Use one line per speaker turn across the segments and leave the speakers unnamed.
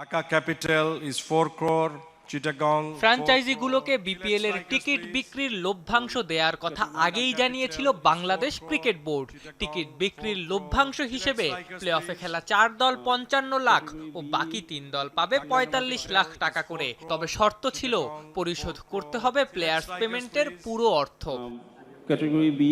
Is 4 crore, Chittagong. four
ফ্র্যাঞ্চাইজিগুলোকে. BPL এর ticket বিক্রির লভ্যাংশ দেওয়ার কথা আগেই জানিয়েছিল বাংলাদেশ ক্রিকেট বোর্ড টিকিট বিক্রির লভ্যাংশ হিসেবে প্লে অফে খেলা চার দল পঞ্চান্ন লাখ ও বাকি তিন দল পাবে পঁয়তাল্লিশ লাখ টাকা করে তবে শর্ত ছিল পরিশোধ করতে হবে প্লেয়ার্স পেমেন্টের পুরো অর্থ
Category B,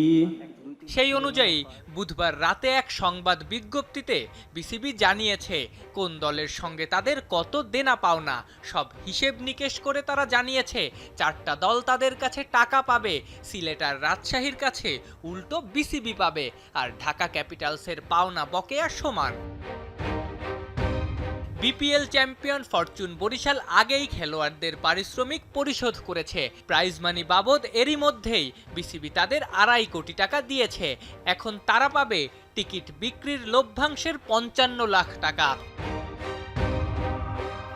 সেই অনুযায়ী বুধবার রাতে এক সংবাদ বিজ্ঞপ্তিতে বিসিবি জানিয়েছে, কোন দলের সঙ্গে তাদের কত দেনা পাওনা, সব হিসেব নিকেশ করে তারা জানিয়েছে, চারটা দল তাদের কাছে টাকা পাবে, সিলেটার রাজশাহীর কাছে উল্টো বিসিবি পাবে, আর ঢাকা ক্যাপিটালসের পাওনা বকেয়া সমান। বিপিএল চ্যাম্পিয়ন ফরচুন বরিশাল আগেই খেলোয়াড়দের পারিশ্রমিক পরিশোধ করেছে। প্রাইজ মানি বাবদ এরই মধ্যেই বিসিবি তাদের আড়াই কোটি টাকা দিয়েছে। এখন তারা পাবে টিকিট বিক্রির লভ্যাংশের পঞ্চান্ন লাখ টাকা।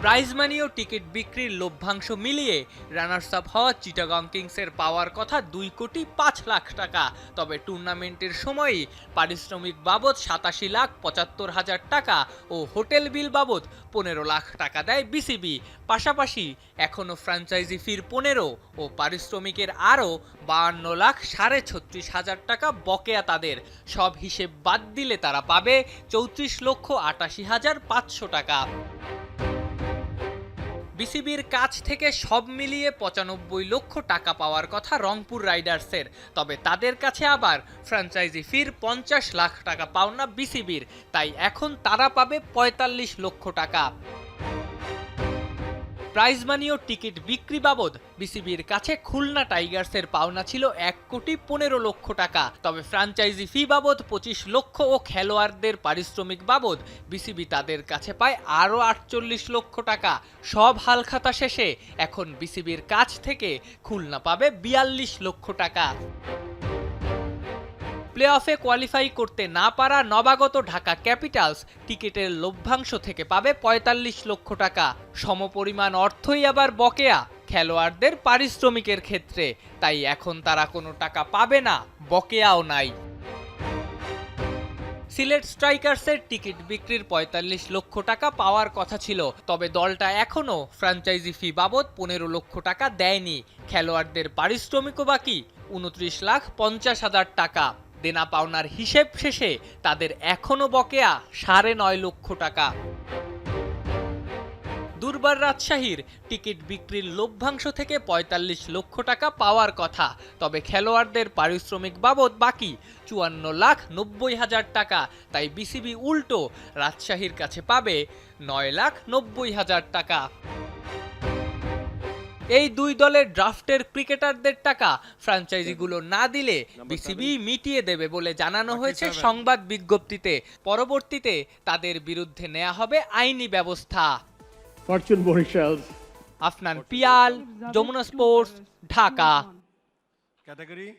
প্রাইজ মানি ও টিকিট বিক্রির লভ্যাংশ মিলিয়ে রানার্স আপ হওয়া চিটাগং কিংসের পাওয়ার কথা দুই কোটি পাঁচ লাখ টাকা। তবে টুর্নামেন্টের সময়ই পারিশ্রমিক বাবদ সাতাশি লাখ পঁচাত্তর হাজার টাকা ও হোটেল বিল বাবদ পনেরো লাখ টাকা দেয় বিসিবি। পাশাপাশি এখনও ফ্র্যাঞ্চাইজি ফির পনেরো ও পারিশ্রমিকের আরও বাহান্ন লাখ সাড়ে ছত্রিশ হাজার টাকা বকেয়া তাদের। সব হিসেব বাদ দিলে তারা পাবে চৌত্রিশ লক্ষ আটাশি হাজার পাঁচশো টাকা। বিসিবির কাছ থেকে সব মিলিয়ে পঁচানব্বই লক্ষ টাকা পাওয়ার কথা রংপুর রাইডার্সের। তবে তাদের কাছে আবার ফ্র্যাঞ্চাইজি ফির পঞ্চাশ লাখ টাকা পাওনা বিসিবির। তাই এখন তারা পাবে পঁয়তাল্লিশ লক্ষ টাকা। প্রাইজ মানি ও টিকিট বিক্রি বাবদ বিসিবির কাছে খুলনা টাইগার্সের পাওনা ছিল এক কোটি পনেরো লক্ষ টাকা। তবে ফ্র্যাঞ্চাইজি ফি বাবদ পঁচিশ লক্ষ ও খেলোয়াড়দের পারিশ্রমিক বাবদ বিসিবি তাদের কাছে পায় আরও আটচল্লিশ লক্ষ টাকা। সব হালখাতা শেষে এখন বিসিবির কাছ থেকে খুলনা পাবে বিয়াল্লিশ লক্ষ টাকা। প্লে অফে কোয়ালিফাই করতে না পারা নবাগত ঢাকা ক্যাপিটালস টিকিটের লভ্যাংশ থেকে পাবে পঁয়তাল্লিশ লক্ষ টাকা। সমপরিমাণ অর্থই আবার বকেয়া, খেলোয়াড়দের পারিশ্রমিকের ক্ষেত্রে। তাই এখন তারা কোনো টাকা পাবে না, বকেয়াও নাই। সিলেট স্ট্রাইকার্সের টিকিট বিক্রির পঁয়তাল্লিশ লক্ষ টাকা পাওয়ার কথা ছিল, তবে দলটা এখনও ফ্র্যাঞ্চাইজি ফি বাবদ পনেরো লক্ষ টাকা দেয়নি। খেলোয়াড়দের পারিশ্রমিকও বাকি, উনত্রিশ লাখ পঞ্চাশ হাজার টাকা। দেনা পাওনার হিসেব শেষে তাদের এখনও বকেয়া সাড়ে নয় লক্ষ টাকা। দুর্বার রাজশাহীর টিকিট বিক্রির লভ্যাংশ থেকে পঁয়তাল্লিশ লক্ষ টাকা পাওয়ার কথা। তবে খেলোয়াড়দের পারিশ্রমিক বাবদ বাকি চুয়ান্ন লাখ নব্বই হাজার টাকা। তাই বিসিবি উল্টো রাজশাহীর কাছে পাবে নয় লাখ নব্বই হাজার টাকা। এই দুই দলের ড্রাফটের ক্রিকেটারদের টাকা ফ্র্যাঞ্চাইজিগুলো না দিলে বিসিবি মিটিয়ে দেবে বলে জানানো হয়েছে সংবাদ বিজ্ঞপ্তিতে। পরবর্তীতে তাদের বিরুদ্ধে নেওয়া হবে আইনি ব্যবস্থা. আফনান পিয়াল যমুনা স্পোর্টস ঢাকা।
Category